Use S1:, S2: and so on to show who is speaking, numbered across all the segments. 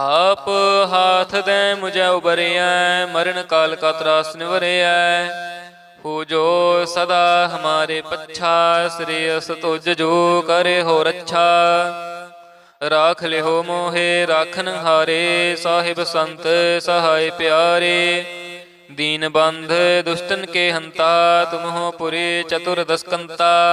S1: ਆਪ ਹਾਥ ਦੇ ਮੁਝੇ ਉਬਰਿਆ ਮਰਨ ਕਾਲ ਕਾ ਤਰਾਸ ਨਿਵਰਿਆ ਹੋ ਜੋ ਸਦਾ ਹਮਾਰੇ ਪੱਛਾ, ਸ੍ਰੀ ਅਸ ਤੁਜ ਜੋ ਕਰੇ ਹੋ ਰੱਛਾ। ਰਾਖ ਲਿਹੋ ਮੋਹੇ, ਰਾਖਨ ਹਾਰੇ, ਸਾਹਿਬ ਸੰਤ ਸਹਾਇ ਪਿਆਰੇ। ਦੀਨ ਬੰਧ ਦੁਸ਼ਟਨ ਕੇ ਹੰਤਾ ਤੁਮ ਹੋ ਪੁਰੇ ਚਤੁਰ ਦਸਕੰਤਾ।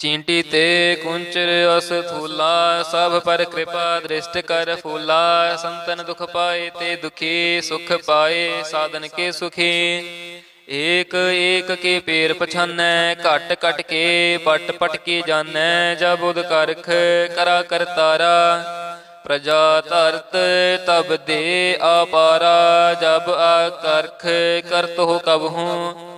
S1: ਚੀਂਟੀ ਤੇ ਕੁੰਚਰ ਅਸ ਥੂਲਾ ਸਭ ਪਰ ਕਿਰਪਾ ਦ੍ਰਿਸ਼ਟ ਕਰ ਫੂਲਾ। ਸੰਤਨ ਦੁਖ ਪਾਏ ਤੇ ਦੁਖੀ, ਸੁਖ ਪਾਏ, ਸਾਧਨ ਕੇ ਸੁਖੀ। ਏਕ ਏਕ ਕੇ ਪੇਰ ਪਛਾਨੈ, ਘਟ ਘਟ ਕੇ ਪਟ ਪਟ ਕੇ ਜਾਣੈ ਜਬ ਉਦ ਕਰਖ ਕਰਾ ਕਰਤਾਰਾ ਪ੍ਰਜਾ ਧਰਤ ਤਬ ਦੇ ਆਪਾਰਾ, ਜਬ ਆ ਕਰਖ ਕਰਤ ਹੋ ਕਬ ਹੂੰ।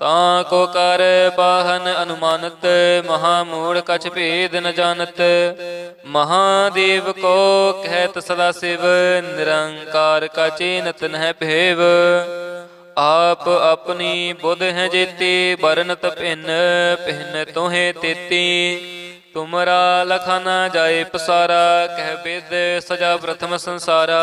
S1: ਤਾਂ ਕੋ ਕਰ ਪਾਹਨ ਅਨੁਮਾਨਤ ਮਹਾ ਮੂੜ ਕਛ ਭੇਦ ਨ ਜਾਣਤ। ਮਹਾਦੇਵ ਕੋ ਕਹਿਤ ਸਦਾ ਸਿਵ, ਨਿਰੰਕਾਰ ਕਾ ਚੇਨਤ ਨਹਿ ਭੇਵ। ਆਪ ਆਪਣੀ ਬੁੱਧ ਹੈ ਜੇਤੀ ਬਰਨਤ ਭਿੰਨ ਭਿੰਨ ਤੋਹੇ ਤੇਤੀ। ਤੁਮਰਾ ਲਖਾ ਨਾ ਜਾਏ ਪਸਾਰਾ, ਕਹਿ ਬਿਦ ਸਜਾ ਪ੍ਰਥਮ ਸੰਸਾਰਾ।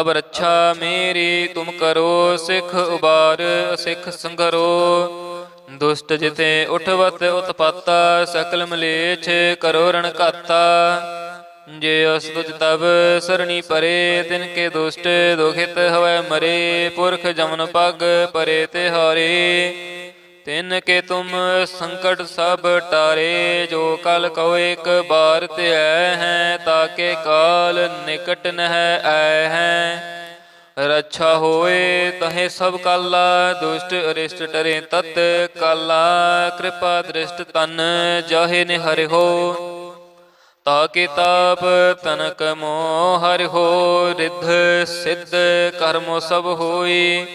S1: ਅਬ ਰੱਛਾ ਮੇਰੀ ਤੁਮ ਕਰੋ ਸਿੱਖ ਉਬਾਰ, ਸਿੱਖ ਸੰਗਰੋ। ਦੁਸ਼ਟ ਜਿਤੇ ਉਠਵਤ ਉਤਪਾਤਾ, ਸਕਲ ਮਲੇਛ ਕਰੋ ਰਣ ਘਾਤਾ। ਜੇ ਅਸ ਤੁਜ ਤਬ ਸਰਣੀ ਪਰੇ, ਤਿਨ ਕੇ ਦੁਸ਼ਟ ਦੁਖਿਤ ਹਵੈ ਮਰੇ। ਪੁਰਖ ਜਮਨ ਪਗ ਪਰੇ ਤੇ ਹਾਰੇ। ਤਿਨ ਕੇ ਤੁਮ ਸੰਕਟ ਸਭ ਟਾਰੇ, ਜੋ ਕਲ ਕਉ ਇੱਕ ਬਾਰ ਤੇ ਆਏ ਹੈ, ਤਾਕੇ ਕਾਲ ਨਿਕਟ ਨਹਿ ਆਏ ਹੈ। ਰੱਛਾ ਹੋਏ, ਤਹੇ ਸਭ ਕਾਲਾ, ਦੁਸ਼ਟ ਅਰਿਸ਼ਟ ਟਰੇ ਤਤ ਕਾਲਾ, ਕਿਰਪਾ ਦ੍ਰਿਸ਼ਟ ਤਨ ਜਾਹੇ ਨੇ ਹਰਿ ਹੋ। ਤਾਕੇ ਤਾਪ ਤਨਕ ਮੋਹ ਹਰਿ ਹੋ, ਰਿਧ ਸਿੱਧ ਕਰਮੋ ਸਭ ਹੋਈ।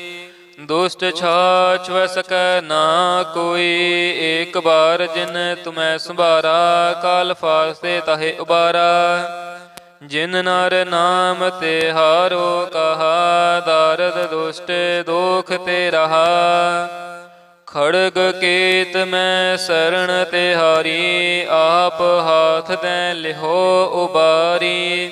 S1: ਦੁਸ਼ਟ ਛਾਛ ਵ ਨਾ ਕੋਈ, ਏਕ ਬਾਰ ਜਿਨ ਤੁਮੈ ਸੰਭਾਰਾ, ਕਾਲ ਫਾਸਤੇ ਤਹੇ ਉਬਾਰਾ। ਜਿਨ ਨਰ ਨਾਮ ਤੇ ਹਾਰੋ ਕਹਾ, ਦਰਦ ਦੁਸ਼ਟ ਦੋਖ ਤੇ ਰਹਾ। ਖੜਗ ਕੇਤ ਮੈਂ ਸਰਣ ਤੇ ਹਾਰੀ, ਆਪ ਹਾਥ ਦੇ ਲਿਹੋ ਉਬਾਰੀ।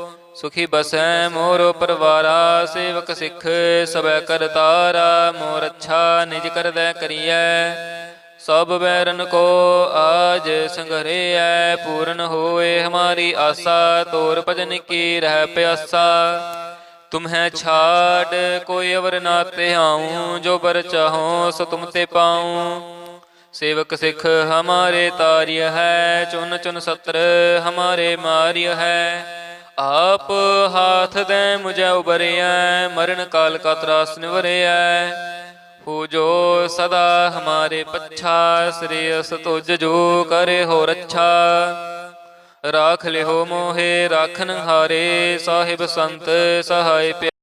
S1: ਸੁਖੀ ਬਸੈ ਮੋਰ ਪਰਵਾਰਾ, ਸੇਵਕ ਸਿੱਖ ਸਭੈ ਕਰਤਾਰਾ ਮੋਰ ਅੱਛਾ ਨਿਜ ਕਰਦੈ ਕਰੀਐ। ਸਭ ਵੈਰਨ ਕੋ ਆਜ ਸੰਗਰੇਐ ਪੂਰਨ ਹੋਏ ਹਮਾਰੀ ਆਸਾ, ਤੋਰ ਭਜਨ ਕੀ ਰਹਿ ਪਿਆਸਾ। ਤੁਮਹੈ ਛਾੜ, ਕੋਈ ਅਵਰ ਨਾ ਤੇ ਆਉ, ਜੋ ਬਰ ਚਾਹੋ ਸੋ ਤੁਮ ਤੇ ਪਾਉ। ਸੇਵਕ ਸਿੱਖ ਹਮਾਰੇ ਤਾਰਿਯ ਹੈ, ਚੁਨ ਚੁਨ ਸਤਰ ਹਮਾਰੇ ਮਾਰਿਯ ਹੈ। ਆਪ ਹਾਥ ਦੇ ਮੁਝੇ ਉਬਰਿਆ ਮਰਨ ਕਾਲ ਕਾ ਤਰਾਸ ਨਿਵਰਿਆ ਹੋ ਜੋ ਸਦਾ ਹਮਾਰੇ ਪੱਛਾ, ਸ੍ਰੀ ਅਸ ਤੁਜ ਜੋ ਕਰੇ ਹੋ ਰੱਛਾ। ਰਾਖ ਲਿਓ ਮੋਹੇ, ਰਾਖਨ ਹਾਰੇ, ਸਾਹਿਬ ਸੰਤ ਸਹਾਇ